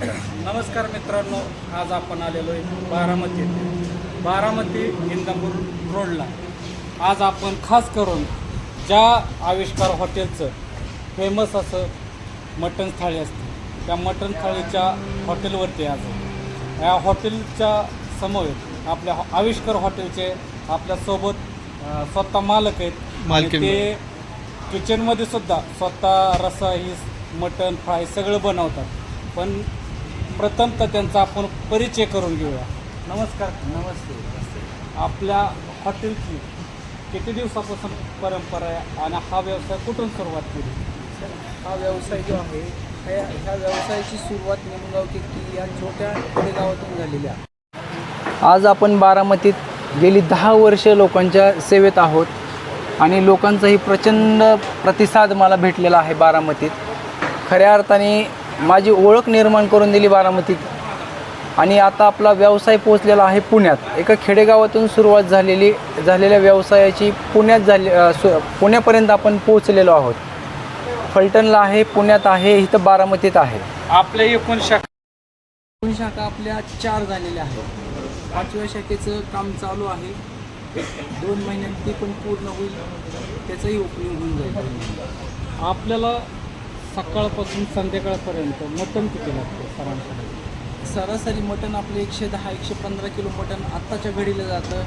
नमस्कार मित्रांनो आज आपण आलेलो आहे बारामती येथे. बारामती इंदापूर रोडला आज आपण खास करून ज्या आविष्कार हॉटेलचं फेमस असं मटण थाळी असते त्या मटण थाळीच्या हॉटेलवरती आज. या हॉटेलच्या समवेत आपल्या आविष्कार हॉटेलचे आपल्यासोबत स्वतः मालक आहेत. ते किचनमध्ये सुद्धा स्वतः रसा ही मटण फ्राय सगळं बनवतात पण प्रथमतः त्यांचा आपण परिचय करून घेऊया. नमस्कार. नमस्ते आपल्या हॉटेलची किती दिवसापासून परंपरा आहे आणि हा व्यवसाय कुठून सुरुवात केली? हा व्यवसाय जो आहे ह्या ह्या व्यवसायाची सुरुवात निमगाव किक्की या छोट्या खेडेगावातून झालेली आहे. आज आपण बारामतीत गेली दहा वर्ष लोकांच्या सेवेत आहोत आणि लोकांचाही प्रचंड प्रतिसाद मला भेटलेला आहे बारामतीत. खऱ्या अर्थाने माझी ओळख निर्माण करून दिली बारामतीत. आणि आता आपला व्यवसाय पोचलेला आहे पुण्यात. एका खेडेगावातून सुरुवात झालेली झालेल्या व्यवसायाची पुण्यात झाली पुण्यापर्यंत आपण पोचलेलो आहोत. फलटणला आहे पुण्यात आहे इथं बारामतीत आहे. आपल्या एकूण शाखा दोन शाखा आपल्या चार झालेल्या आहेत. पाचव्या शाखेचं काम चालू आहे. दोन महिन्यात ती पण पूर्ण होईल. त्याचंही ओपनिंग होऊन जाईल. आपल्याला सकाळपासून संध्याकाळपर्यंत मटण किती लागतं सरांकडे? सरासरी मटण आपलं एकशे दहा एकशे पंधरा किलो मटण आत्ताच्या घडीला जातं.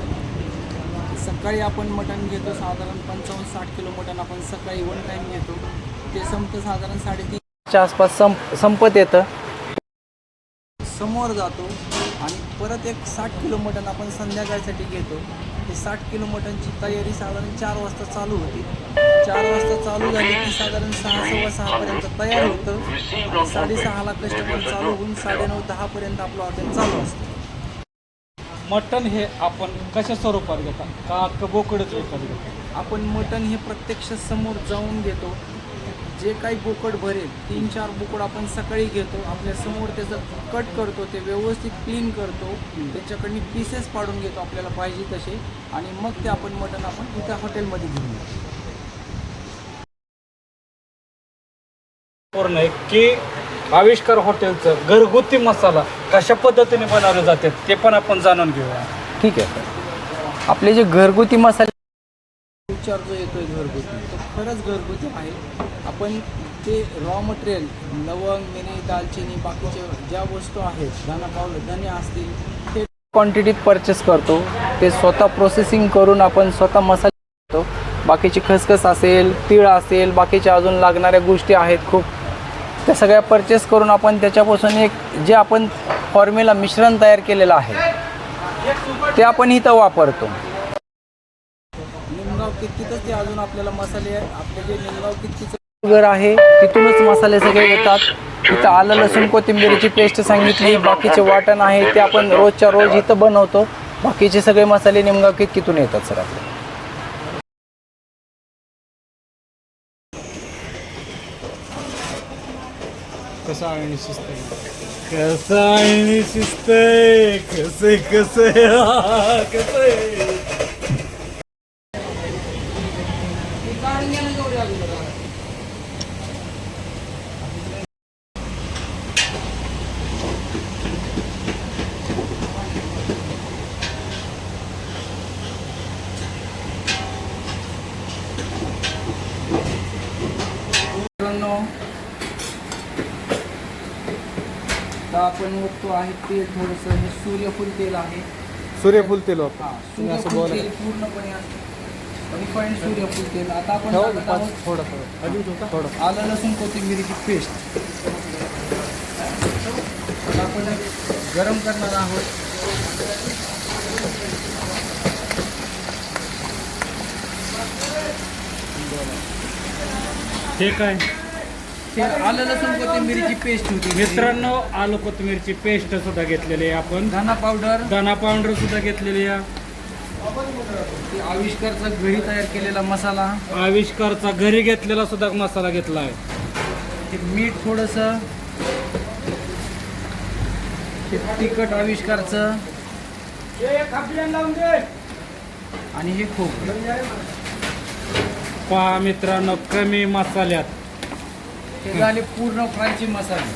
सकाळी आपण मटण घेतो साधारण पंचावन्न साठ किलो मटण आपण सकाळी वन टाईम घेतो. ते संपतं साधारण साडेतीनच्या आसपास संप संपत येतं. समोर जातो. आणि परत एक साठ किलो मटण आपण संध्याकाळसाठी घेतो ते साठ किलो मटणची तयारी साधारण चार वाजता चालू होती. चार वाजता चालू झाली की साधारण सहा सव्वा सहापर्यंत तयार होतं. साडेसहाला कस्टमर चालू होऊन साडेनऊ दहापर्यंत आपलं हॉटेल चालू असतं. मटण हे आपण कशा स्वरूपात घेता? का बोकडच विकत घेता? आपण मटण हे प्रत्यक्ष समोर जाऊन घेतो. जे काही बोकड भरेल तीन चार बोकड आपण सकाळी घेतो आपल्यासमोर त्याचं कट करतो ते व्यवस्थित क्लीन करतो त्याच्याकडनी पीसेस पाडून घेतो आपल्याला पाहिजे तसे आणि मग ते आपण मटण आपण इथं हॉटेलमध्ये घेऊन पूर्ण आहे की आविष्कार हॉटेलचं घरगुती मसाला कशा पद्धतीने बनवले जाते ते पण आपण जाणून घेऊया. ठीक आहे. आपले जे घरगुती मसाले विचार जो येतोय घरगुती तो खरंच घरगुती आहे. आपण ते रॉ मटेरियल लवंग मिनी दालचिनी बाकीचे ज्या वस्तू आहेत धना पावलं धने असतील ते क्वांटिटीत परचेस करतो. ते स्वतः प्रोसेसिंग करून आपण स्वतः मसाले करतो. बाकीची खसखस असेल तीळ असेल बाकीच्या अजून लागणाऱ्या गोष्टी आहेत खूप. त्या सगळ्या परचेस करून आपण त्याच्यापासून एक जे आपण फॉर्म्युला मिश्रण तयार केलेलं आहे ते आपण इथं वापरतो. निमगाव कितकीतच ते अजून आपल्याला मसाले आपले जे निमगाव कितकीचं घर आहे. तिथूनच मसाले सगळे येतात. इथं आलं लसूण कोथिंबीरीची पेस्ट सांगितली. बाकीचे वाटण आहे ते आपण रोजच्या रोज इथं बनवतो. बाकीचे सगळे मसाले निमगाव तिथून येतात सर आपले? कसं आणि शिस्त कसं आणि शिस्त कसे कसे कसे आपण बघतो आहे तेल थोडंसं हे सूर्यफूल तेल आहे. सूर्यफूल तेल वापर हा तुम्ही असं सूर्यफूल बोला. तेल पूर्णपणे रिफाईंड सूर्यफूल तेल. आता आपण टाकत पाच आहोत. थोडं थोडं. अजून थोडं. आलं लसूण कोथिंबिरीची पेस्ट. आता आपण गरम करणार आहोत. हे काय? ते आलं लसूण कोथिंबिरीची पेस्ट होती. मित्रांनो आलू कोथिंबीरची पेस्ट सुद्धा घेतलेली आहे आपण. धना पावडर दाना पावडर सुद्धा घेतलेली आहे. ते आविष्कारचा घरी तयार केलेला मसाला. आविष्कारचा घरी घेतलेला सुद्धा मसाला घेतला आहे. ते मीठ थोडंसं. ते तिखट आविष्कारचं. आणि हे खूप पहा मित्रांनो कमी मसाल्यात. हे झाले पूर्ण फ्रायचे मसाले.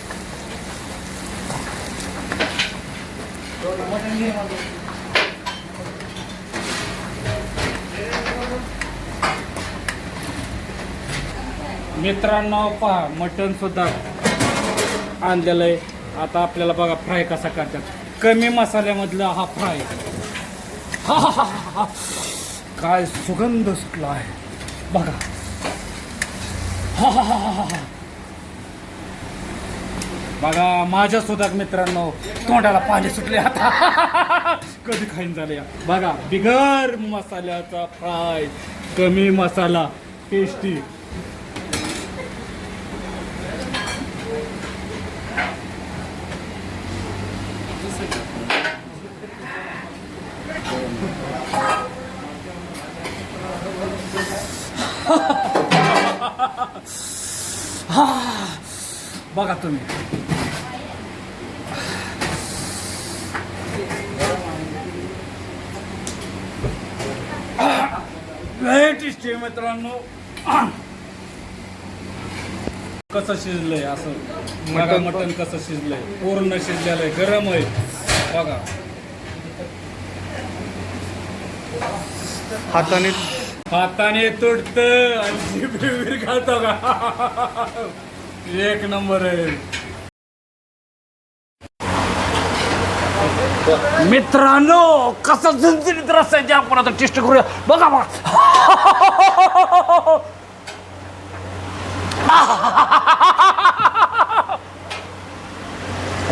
मित्रांनो पहा मटण सुद्धा आणलेलं आहे. आता आपल्याला बघा फ्राय कसा करतात. कमी मसाल्यामधला हा फ्राय. हा, हा, हा, हा. काय सुगंध सुटला आहे. बघा. हा, हा, हा, हा, हा. बघा माझ्या सुद्धा मित्रांनो तोंडाला पाणी सुटले आता. कधी खाईन झाले बघा बिगर मसाल्याचा फ्राय कमी मसाला टेस्टी बघा तुम्ही. टेस्टी मित्रांनो. कसं शिजलंय असं? बघा मटण कसं शिजलंय. पूर्ण शिजलेलं आहे गरम आहे. बघा. हाताने हाताने तुटत आणि खातो का? एक नंबर आहे. मित्रांनो कसा झणझणीत रस्ता आहे आपण आता टेस्ट करूया. बघा बघा.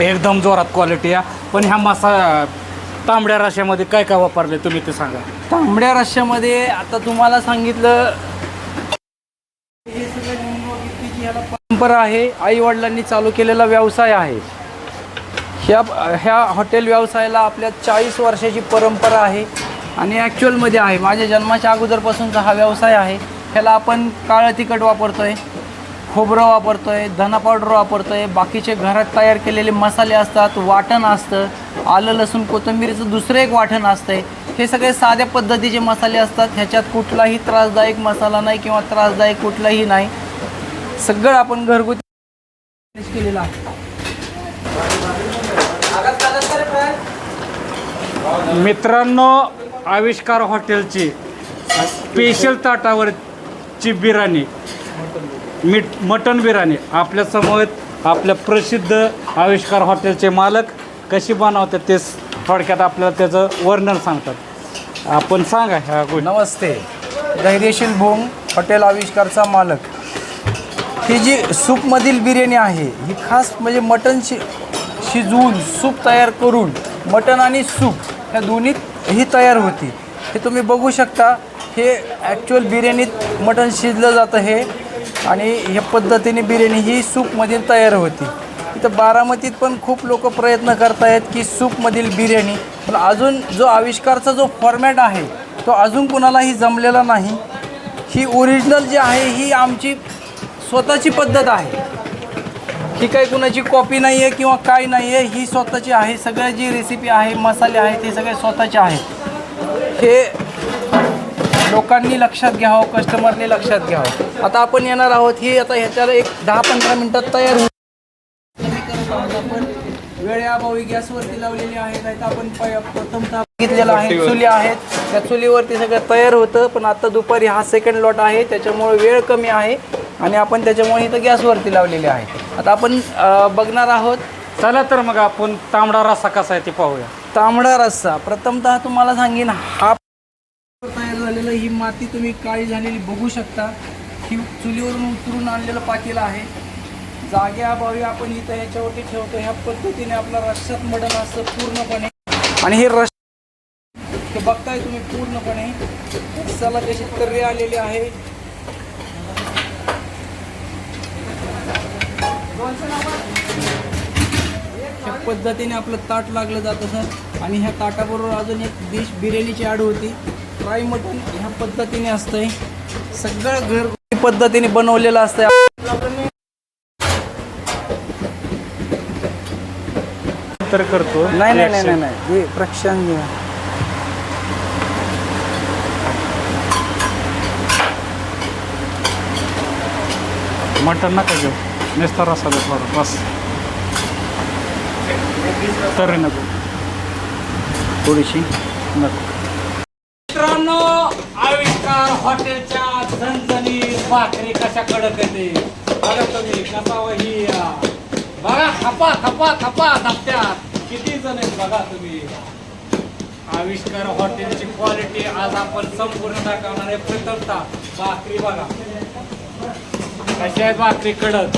एकदम जोरात क्वालिटी आहे. पण ह्या मासा तांबड्या रश्यामध्ये काय काय वापरले तुम्ही ते सांगा. तांबड्या रश्श्यामध्ये आता तुम्हाला सांगितलं हे सगळं निमगाव ह्याला परंपरा आहे. आईवडिलांनी चालू केलेला व्यवसाय आहे. ह्या ह्या हॉटेल व्यवसायाला आपल्या चाळीस वर्षाची परंपरा आहे आणि ॲक्च्युअलमध्ये आहे. माझ्या जन्माच्या अगोदरपासूनचा हा व्यवसाय आहे. ह्याला आपण काळं तिखट वापरतो आहे खोबरं वापरतोय धना पावडर आहे बाकीचे घरात तयार केलेले मसाले असतात वाटण असतं आलं लसूण कोथिंबीरचं दुसरं एक वाटण असतं आहे हे सगळे साध्या पद्धतीचे मसाले असतात. ह्याच्यात कुठलाही त्रासदायक मसाला नाही किंवा त्रासदायक कुठलाही नाही. सगळं आपण घरगुती केलेलं आहे. मित्रांनो आविष्कार हॉटेलची स्पेशल ताटावरची बिर्याणी मीठ मटन बिर्याणी आपल्यासमोर आपल्या प्रसिद्ध आविष्कार हॉटेलचे मालक कशी बनवतात ते थोडक्यात आपल्याला त्याचं वर्णन सांगतात. आपण सांगा ह्या गोष्टी. नमस्ते. धैर्यशील भोंग हॉटेल आविष्कारचा मालक. ही जी सूपमधील बिर्याणी आहे ही खास म्हणजे मटण शि शिजवून सूप तयार करून मटण आणि सूप ह्या दोन्ही ही तयार होती. हे तुम्ही बघू शकता हे ॲक्च्युअल बिर्याणीत मटण शिजलं जातं हे आणि ह्या पद्धतीने बिर्याणी ही सूपमधील तयार होती. इथं बारामतीत पण खूप लोक प्रयत्न करत आहेत की सूपमधील बिर्याणी पण अजून जो आविष्कारचा जो फॉर्मॅट आहे तो अजून कुणालाही जमलेला नाही. ही ओरिजिनल जी आहे ही आमची स्वतःची पद्धत आहे. ही काही कुणाची कॉपी नाही आहे किंवा काय नाही आहे ही स्वतःची आहे. सगळ्या जी रेसिपी आहे मसाले आहेत हे सगळे स्वतःचे आहेत. हे लोकांनी लक्षात घ्यावं कस्टमरने लक्षात घ्यावं. आता आपण येणार आहोत ही आता ह्याच्याला एक दहा पंधरा मिनटात तयार होईल आपण वेळेअभावी गॅसवरती लावलेली आहे नाही तर आपण प्रथमतः बघितलेलं आहे. चुली आहेत. त्या चुलीवरती सगळं तयार होतं पण आता दुपारी हा सेकंड लॉट आहे. त्याच्यामुळे वेळ कमी आहे. आणि आपण त्याच्यामुळे इथं गॅसवरती लावलेले आहे. आता आपण अं, बघणार आहोत. चला तर मग आपण तांबडा रस्सा कसा आहे ते पाहूया. तांबडा रस्सा. प्रथमतः तुम्हाला सांगेन हा तयार झालेलं ही माती तुम्ही काळी झालेली बघू शकता. ही चुलीवरून उतरून आणलेलं पातेलं आहे. जागेअभावी आपण इथं ह्याच्यावरती ठेवतो. ह्या पद्धतीने आपला रश्शात मटण असतं पूर्णपणे आणि हे रश हे बघताय तुम्ही पूर्णपणे. रस्साला कशी तर्री आलेली आहे. ह्या पद्धतीने आपलं ताट लागलं जातं सर आणि ह्या ताटाबरोबर अजून एक डिश बिर्याणीची ॲड होती. फ्राय मटण ह्या पद्धतीने असतंय. सगळं घर पद्धतीने बनवलेलं असतंय. तर करतो. नाही नाही नाही नाही नाही. हे प्रक्षांग घ्या. मटन नका घेऊ. नुसता रस्सा दे थोडा बस तरी नको थोडीशी. नको. मित्रांनो आविष्कार हॉटेलच्या झणझणी भाकरी कशा कडक येते बघा तुम्ही कसा ही अं, बघा खपा खपा खपा धपत्यात किती जण आहेत बघा तुम्ही. आविष्कार हॉटेलची क्वालिटी आज आपण संपूर्ण दाखवणार आहे. प्रथमता भाकरी बघा. कशा आहे भाकरी कडक?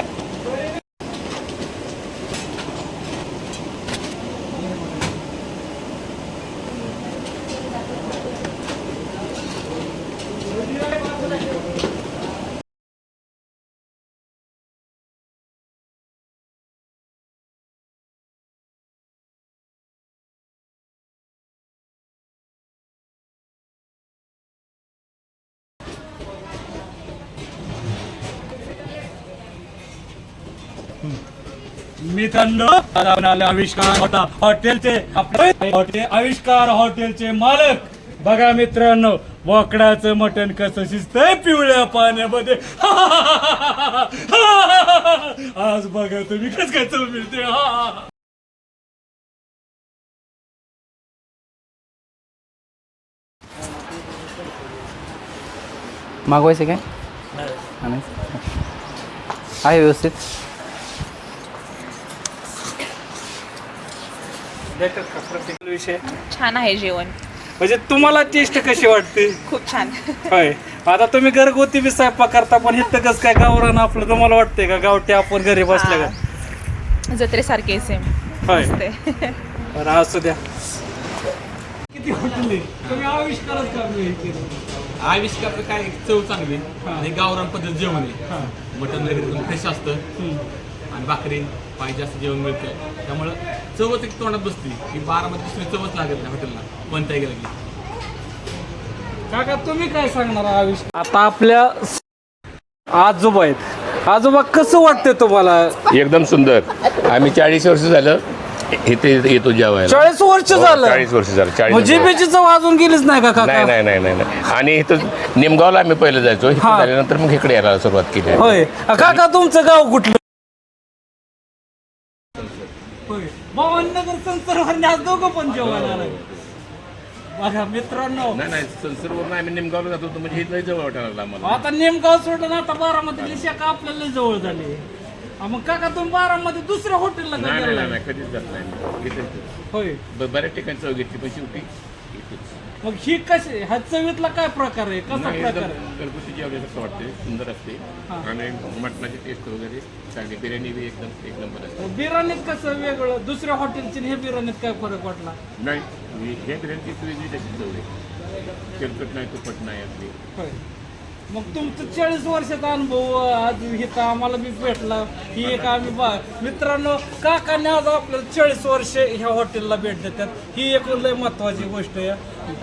आपण आलो आविष्कार होता हॉटेलचे. आपले हॉटेल आविष्कार हॉटेलचे मालक. बघा मित्रांनो बोकडाचं मटण कसं शिजतंय पिवळ्या पाण्यामध्ये. आज बघा तुम्ही कसं काय चव मिळते. मागवायचं काय? आहे व्यवस्थित. देतात का प्रत्येक विषय? छान आहे जेवण. म्हणजे तुम्हाला टेस्ट कशी वाटते? खूप छान. होय. आता तुम्ही घरगुती बी स्वयंपाक करता पण हे कसं काय गावरान आपलं तुम्हाला वाटतंय का? गावठी आपण घरी बसल्या का? जत्रेसारखे सेम होय. असते बरं असू द्या. किती हॉटेल तुम्ही आविष्कारच हे. आविष्कार काय चव चांगली. आणि गावरान पद्धत जेवण आहे. हा. मटन वगैरे फ्रेश असतं. आणि भाकरी. पाहिजे असं जेवण मिळतं त्यामुळं चवच एक तोंडात बसते. की बारामध्ये दुसरी चवच लागत नाही हॉटेलला. कोणत्याही गेलं की. काका तुम्ही काय सांगणार आविष्कार आता आपल्या आजोबा आहेत. आजोबा कसं वाटतंय तुम्हाला? एकदम सुंदर. आम्ही चाळीस वर्ष झालं इथे येतो जेवायला. चाळीस वर्ष हो, झालं? चाळीस वर्ष झालं. चाळीस म्हणजे वर्ष. जिभेची चव अजून गेलीच नाही का नाही काका? नाही नाही नाही नाही. आणि इथं निमगावला आम्ही पहिलं जायचो. झाल्यानंतर मग इकडे यायला सुरुवात केली. होय. काका तुमचं गाव कुठलं? बावननगर संसारवर आज दोघं पण जेवायला आलाय. बघा मित्रांनो. नाही नाही संसरवरून आम्ही निमगावला जात होतो म्हणजे इथं जवळ वाटायला आम्हाला आता नेमगाव सोडलं आता बारामती शाखा आपल्याला जवळ झाली. हा, मग काका तुम्ही बारामती दुसऱ्या हॉटेलला का नाही नाही गेलाय? नाही नाही, कधीच जात नाही. इथेच. होय. ब- बऱ्याच ठिकाणी चव घेतली पण शेवटी इथेच. मग ही कशी ह्या चवीतला काय प्रकार आहे? कसा नाही, प्रकार एकदम आहे? घरगुती जेवण असं वाटते सुंदर असते. हा. आणि मटणाची टेस्ट वगैरे चांगली. बिर्याणी बी एकदम एक नंबर असते. बिर्याणीत कसं वेगळं? दुसऱ्या हॉटेलची आणि हे बिर्याणीत काय फरक वाटला? नाही ही- हे बिर्याणीची वेगळी त्याची चव आहे. तेलकट नाही तुपट नाही होय. मग तुमचं चाळीस वर्षाचा अनुभव आज इथं आम्हाला बी भेटला. ही एक आम्ही बा मित्रांनो काकाने आज आपल्याला चाळीस वर्ष ह्या हॉटेलला भेट देतात. ही एक लय महत्वाची गोष्ट आहे.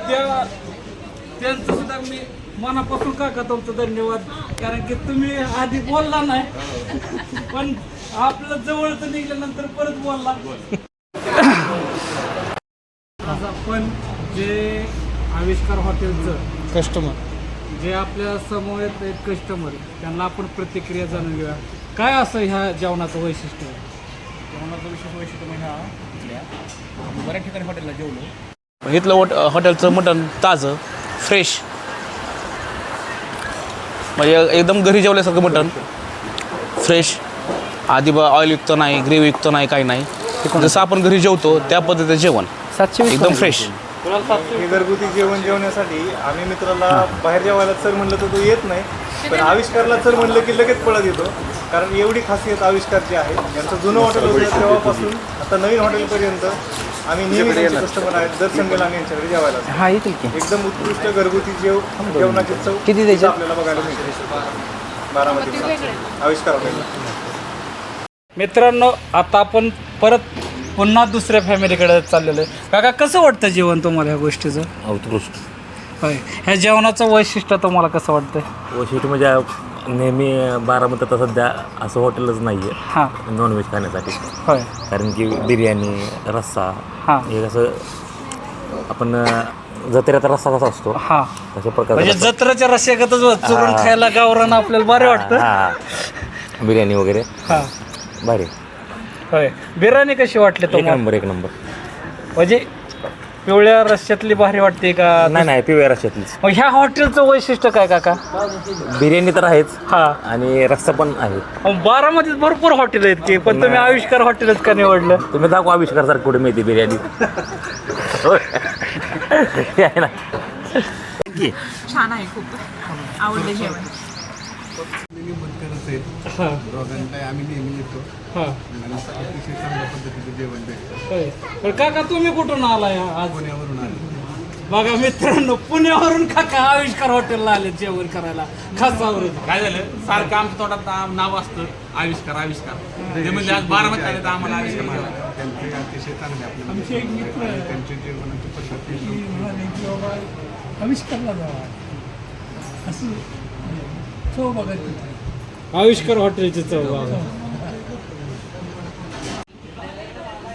त्या त्यांचं सुद्धा मी मनापासून काका तुमचं धन्यवाद. कारण की तुम्ही आधी बोलला नाही. पण आपलं जवळचं निघाल्यानंतर परत बोलला. आज आपण जे आविष्कार हॉटेलचं कस्टमर जे आपल्यासमोर आहेत एक कस्टमर त्यांना आपण प्रतिक्रिया जाणून घेऊया. काय असं ह्या जेवणाचं वैशिष्ट्य आहे? जेवणाचं विशेष वैशिष्ट्य म्हणजे हा इथल्या. आम्ही बऱ्याच ठिकाणी हॉटेलला जेवलो. इथलं वॉट हॉटेलचं मटण ताजं फ्रेश म्हणजे एकदम घरी जेवल्यासारखं मटण. फ्रेश आधी बा ऑइलयुक्त नाही ग्रेव्हीयुक्त नाही काही नाही. जसं आपण घरी जेवतो त्या पद्धतीचं जेवण. एकदम फ्रेश हे घरगुती जेवण जेवण्यासाठी आम्ही मित्राला बाहेर जेवायला चल म्हणलं तर तो येत नाही. पण आविष्कारला चल म्हणलं की लगेच पळत येतो. कारण एवढी खासियत आविष्कारची आहे यांचं जुनं हॉटेल होतं तेव्हापासून आता नवीन हॉटेलपर्यंत आम्ही नेहमी कस्टमर आहेत. दर संडेला आम्ही यांच्याकडे जेवायला. हा एकदम उत्कृष्ट घरगुती जेव जेवणाची चव किती द्यायचे? आपल्याला बघायला मिळते. बारामती. आविष्कार हॉटेलला मित्रांनो आता आपण परत पुन्हा दुसऱ्या फॅमिलीकडे चाललेलो आहे. काका कसं वाटतं जेवण तुम्हाला ह्या गोष्टीचं? उत्कृष्ट. होय. ह्या जेवणाचं वैशिष्ट्य तुम्हाला कसं वाटतंय? वैशिष्ट्य म्हणजे नेहमी बारामतीत सध्या असं हॉटेलच नाही आहे हां. नॉनव्हेज खाण्यासाठी. होय. कारण की बिर्याणी रस्सा हां. हे कसं आपण जत्रेचा रस्ता कसा असतो? हा. तशा म्हणजे रस्सा. जत्रेच्या रस्त्यागतच चुरून खायला गावरान आपल्याला बरे वाटतं? हा. बिर्याणी वगैरे. हा. भारी. होय. बिर्याणी कशी वाटली एक तुम्हाला? नंबर एक नंबर. म्हणजे पिवळ्या रस्त्यातली भारी वाटते का? नाही नाही पिवळ्या रश्यातलीच मग ह्या हॉटेलचं वैशिष्ट्य काय काका? बिर्याणी तर आहेच. हा. आणि रस्सा पण आहे. बारामतीत भरपूर हॉटेल आहेत की पण तुम्ही आविष्कार हॉटेलच का निवडलं? तुम्ही दाखवा आविष्कार सारखं कुठे मिळते बिर्याणी. होय. हे आहे ना. छान आहे खूप आवडलं जेवण. होय. पण काका तुम्ही कुठून आलाय आज? पुण्यावरून आले. बघा मित्रांनो पुण्यावरून काका आविष्कार हॉटेलला आले जेवण करायला. खासावरून काय झालं? सारखं आमच्या तोंडात नाव- नाव असतं आविष्कार आविष्कार. ते म्हणजे आज बारामती आले तर आम्हाला आविष्कार मिळाला. आविष्कारला जावा. असं चव बघायचं. आविष्कार हॉटेलची चव बघा.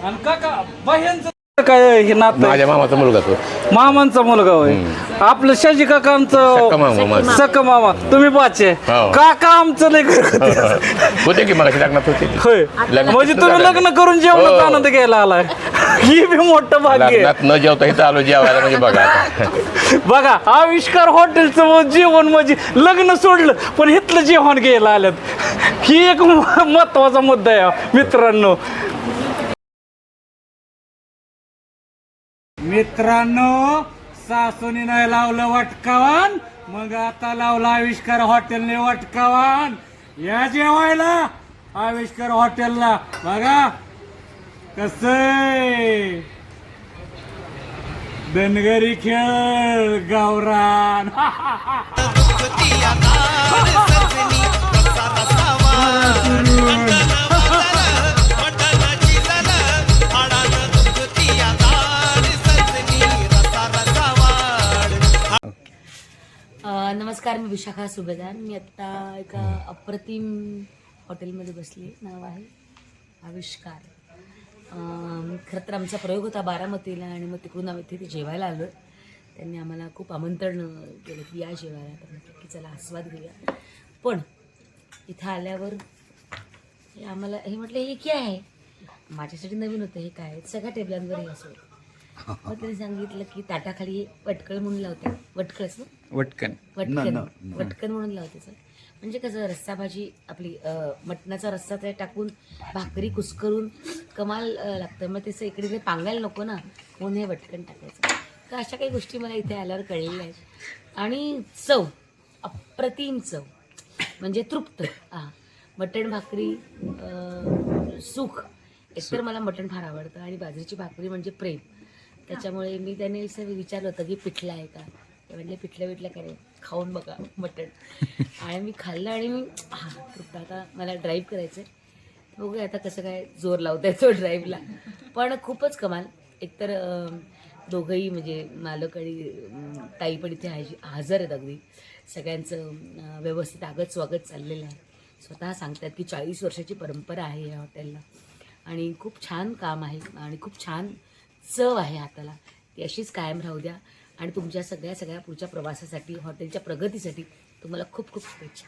आणि काका बाह्यांचं काय हे नातं माझ्या मामाचा मुलगा तो. मामांचा मुलगा होय. आपलं शाजी काकांचं सक्का मामा माझा. सक्का मामा. तुम्ही पाचे हो. काका आमचं लय घरगुती होते. की मला लग्नात होते होय. लग्न म्हणजे तुम्ही? लग्न करून जेवणाचा हो. आनंद घ्यायला आलाय. ही बी मोठं भाग्य आहे. लग्नात न जेवता इथं आलो जेवायला म्हणजे बघा आता. बघा आविष्कार हॉटेलचं जेवण म्हणजे लग्न सोडलं पण इथलं जेवण घ्यायला आल्यात. ही एक महत्त्वाचा मुद्दा आहे मित्रांनो. मित्रांनो सासूनी नाही लावलं वटकावान मग आता लावला आविष्कार हॉटेलने वटकावान या जेवायला आविष्कार हॉटेलला. बघा कस धनगरी खेळ गावरान. विशाखा सुभेदार. मी आत्ता एका अप्रतिम हॉटेलमध्ये बसली. नाव आहे आविष्कार. खरं तर आमचा प्रयोग होता बारामतीला आणि मग तिकडून आम्ही तिथे जेवायला आलो. त्यांनी आम्हाला खूप आमंत्रण केलं की या जेवायला. तर म्हटलं की चला आस्वाद घेऊया. पण इथं आल्यावर हे आम्हाला हे म्हटलं हे काय आहे? माझ्यासाठी नवीन होतं हे काय सगळ्या टेबलांवर हे असं होतं. मग त्यांनी सांगितलं की ताटाखाली वटकळ म्हणून लावतात वटकळच ना वटकन वटकन वटकन म्हणून लावते सर. म्हणजे कसं रस्सा भाजी आपली अ, मटणाचा रस्सा त्यात टाकून भाकरी कुस्करून कमाल अ, लागतं. मग तसं इकडे ते पांगायला नको ना. म्हणून हे वटकन टाकायचं. तर अशा काही गोष्टी मला इथे आल्यावर कळलेल्या आहेत. आणि चव. अप्रतिम चव. म्हणजे तृप्त. हां मटण भाकरी अ, सुख. एकतर मला मटण फार आवडतं आणि बाजरीची भाकरी म्हणजे प्रेम. त्याच्यामुळे मी त्याने असं विचारलं होतं की पिठलं आहे का? ते पिठलं पिठलं काय नाही, खाऊन बघा मटण. आणि मी खाल्लं आणि मी हां तृप्त आता मला ड्राईव्ह करायचं आहे. बघूया आता कसं काय जोर लावता येतो ड्राईव्हला पण खूपच कमाल. एकतर दोघंही म्हणजे मालक आणि ताई पण इथे हाजी हजर आहेत अगदी. सगळ्यांचं व्यवस्थित आगत स्वागत चाललेलं आहे. स्वतः सांगतात की चाळीस वर्षाची परंपरा आहे या हॉटेलला आणि खूप छान काम आहे आणि खूप छान चव आहे हाताला. ती अशीच कायम राहू द्या. आणि तुमच्या सगळ्या सगळ्या पुढच्या प्रवासासाठी हॉटेलच्या प्रगतीसाठी तुम्हाला खूप खूप शुभेच्छा.